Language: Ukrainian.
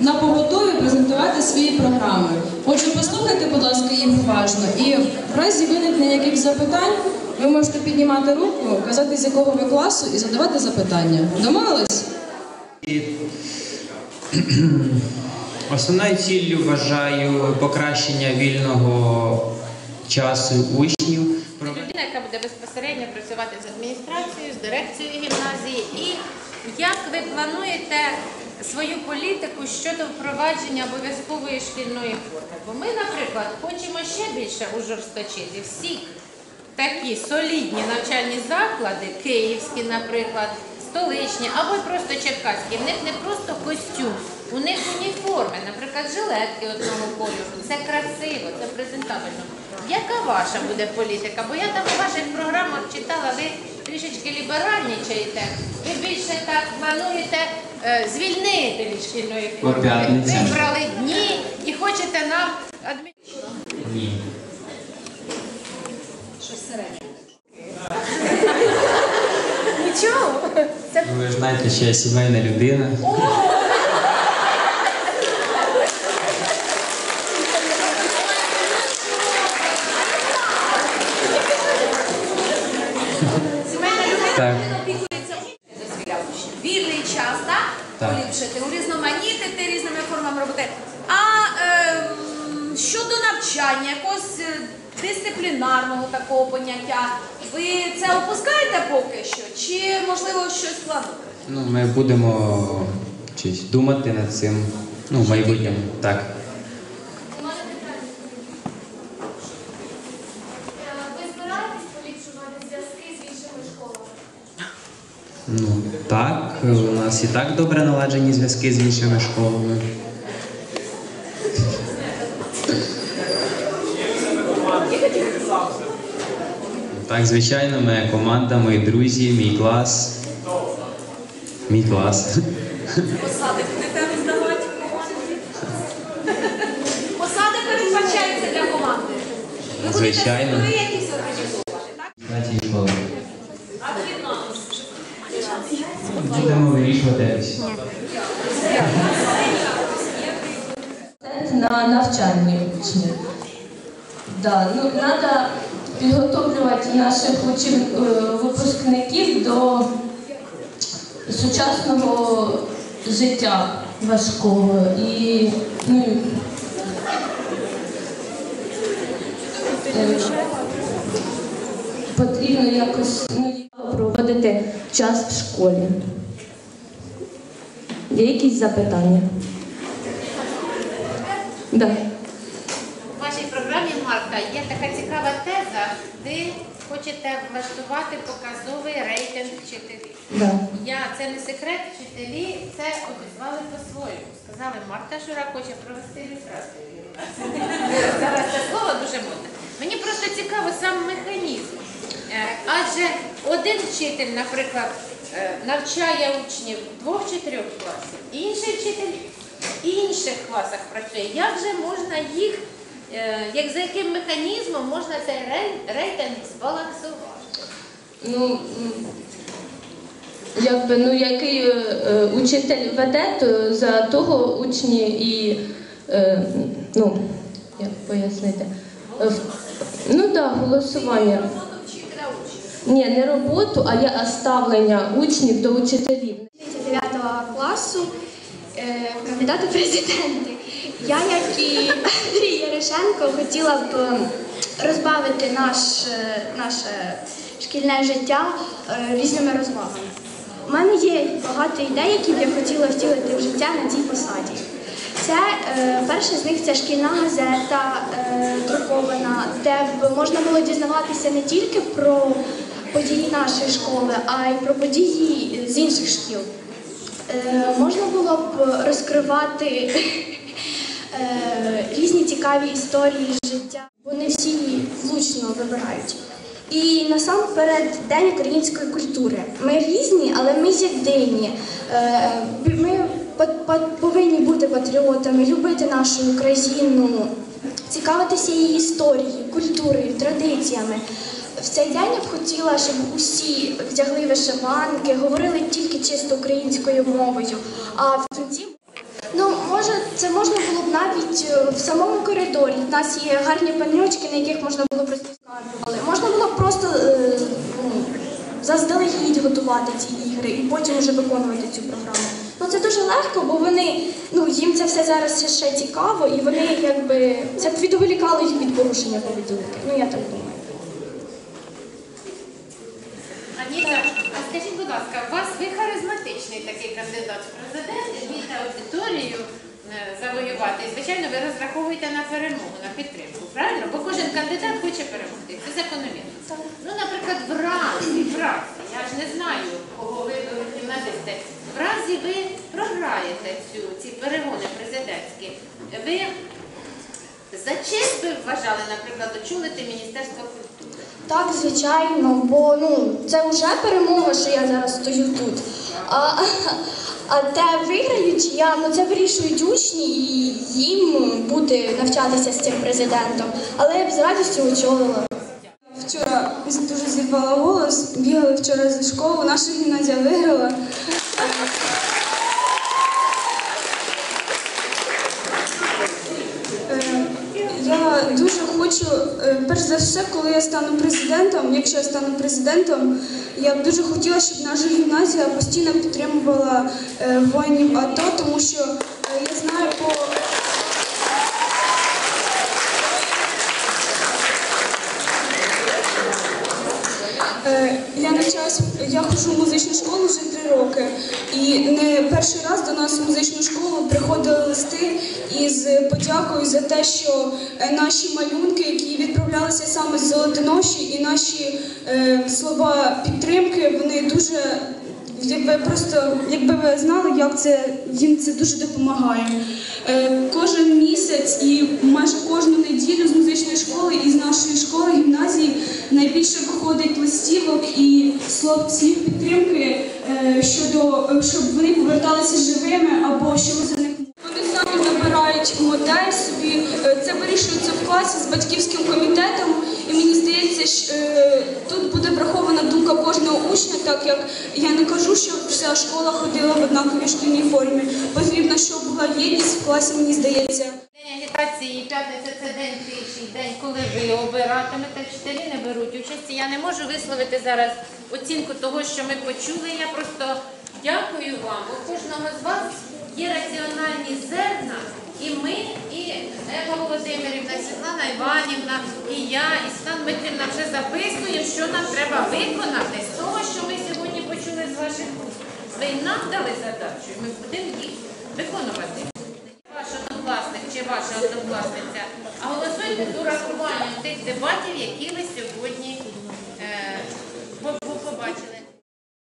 на поготові презентувати свої програми. Отже, послухайте, будь ласка, їх уважно. І в разі виникнення якихось запитань ви можете піднімати руку, казати, з якого ви класу, і задавати запитання. Домовились? І Основною ціллю вважаю покращення вільного часу учнів. Людина, яка буде безпосередньо працювати з адміністрацією, з дирекцією гімназії, і як ви плануєте свою політику щодо впровадження обов'язкової шкільної форми? Бо ми, наприклад, хочемо ще більше ужорсточити всі такі солідні навчальні заклади, київські, наприклад, столичні або просто черкаські. В них не просто костюм, у них уніформи, наприклад, жилетки одного кольору. Це красиво, це презентабельно. Яка ваша буде політика? Бо я там у ваших програмах читала, ви трішечки ліберальнічаєте, ви більше так плануєте звільнити від шкільної форми. Вибрали дні і хочете нам адмі... Ні. Нічого. Це Ну, Ви ж знаєте, що я сімейна людина. сімейна людина. Так. дозволяв учнів. Вільний час, так? Так. Поліпшити, урізноманітити різними формами роботи. А ем, щодо навчання, якогось е, дисциплінарного такого поняття, ви це опускаєте поки що? Чи можливо щось плануєте? Ну, ми будемо щось думати над цим. Ну, в майбутньому. Так. Ви збираєтесь поліпшувати зв'язки з іншими школами? Ну, так, у нас і так добре наладжені зв'язки з іншими школами. Так, звичайно, моя команда, мої друзі, мій клас. Мій клас. Посади будете роздавати команді? Посади передбачаються для команди. Ви Звичайно. якісь організовувати, так? А фінанс? Будемо вирішувати якось. на навчанні учнів. Да, ну, треба підготовлювати наших е, випускників до сучасного життя важкого. І ну, е, потрібно якось ну, проводити час в школі. Є якісь запитання? Да. Марта є така цікава теза, ви хочете влаштувати показовий рейтинг вчителів. Да. Я це не секрет, вчителі це обізвали по-своєму. Сказали, Марта Шура хоче провести ілюстрацію. Зараз це слово дуже модне. Мені просто цікаво сам механізм. Е, Адже один вчитель, наприклад, е, навчає учнів двох чи трьох класів, інший вчитель в інших класах працює. Як же можна їх, як за яким механізмом можна цей рейтинг збалансувати? Ну, якби, ну, який е, е, учитель веде, то за того учні і, е, ну, як пояснити? Е, Ну так, да, голосування. Роботу вчителя учнів. Ні, не роботу, а є а ставлення учнів до учителів. 9 класу е, кандидати в президенти. Я, як і Ярошенко, хотіла б е, розбавити наш, е, наше шкільне життя е, різними розвагами. У мене є багато ідей, які б я хотіла втілити в життя на цій посаді. Це е, перша з них це шкільна газета друкована, де б можна було дізнаватися не тільки про події нашої школи, а й про події з інших шкіл. Можна було б розкривати різні цікаві історії життя, бо не всі влучно вибирають. І насамперед День української культури. Ми різні, але ми єдині. Е, Ми по- по- повинні бути патріотами, любити нашу Україну, цікавитися її історією, культурою, традиціями. В цей день я б хотіла, щоб усі вдягли вишиванки, говорили тільки чисто українською мовою. А в кінці Ну, може, Це можна було б навіть е, в самому коридорі. У нас є гарні панельочки, на яких можна було б розпускати. Можна було б просто е, ну, заздалегідь готувати ці ігри і потім вже виконувати цю програму. Ну це дуже легко, бо вони ну їм це все зараз ще цікаво, і вони якби це б відволікало їх від порушення поведінки. Ну я так думаю. Аніта, а скажіть, будь ласка, у вас ви харизматичний такий кандидат в президенти, вмієте аудиторію завоювати. І, звичайно, ви розраховуєте на перемогу, на підтримку, правильно? Бо кожен кандидат хоче перемогти. Це закономірно. Ну, наприклад, в разі, в разі, я ж не знаю, кого ви гімназисти, в разі ви програєте цю, ці перегони президентські, ви за честь би вважали, наприклад, очолити Міністерство культури? Так, звичайно, бо ну це вже перемога, що я зараз стою тут. А, а те виграють, я ну це вирішують учні і їм бути навчатися з цим президентом. Але я б з радістю очолила. Вчора дуже зірвала голос, бігали вчора зі школи, наша гімназія виграла. Е, Я дуже хочу, е, перш за все, коли я стану президентом, якщо я стану президентом, я б дуже хотіла, щоб наша гімназія постійно підтримувала е, воїнів АТО, тому що е, я знаю по Е, Я навчаюсь, я ходжу в музичну школу вже три роки, і не перший раз до нас в музичну школу приходили листи із подякою за те, що е, наші малюнки, які відправлялися саме з Золотоноші, і наші е, слова підтримки, вони дуже якби просто, якби ви знали, як це їм це дуже допомагає. Е, кожен місяць і майже кожну неділю з музичної школи і з нашої школи гімназії найбільше виходить листівок і слов слів підтримки е, щодо щоб вони поверталися живими або щоб за них вони самі вибирають модель собі. Е, Це вирішується в класі з батьківським комітетом, і мені здається, що е, тут буде врахована думка кожного учня, так як я не кажу, що вся школа ходила в однаковій шкільній формі. Потрібно, щоб була єдність в класі, мені здається. День п'ятниця це день тиші, день, коли ви обиратимете, вчителі не беруть участі. Я не можу висловити зараз оцінку того, що ми почули. Я просто дякую вам. У кожного з вас є раціональні зерна, і ми, і Ева Володимирівна, Світлана Іванівна, і я, і Світлана Дмитрівна вже записуємо, що нам треба виконати з того, що ми сьогодні почули з ваших уст. Ви нам дали задачу, і ми будемо їх виконувати чи а голосуйте з урахуванням тих дебатів, які ви сьогодні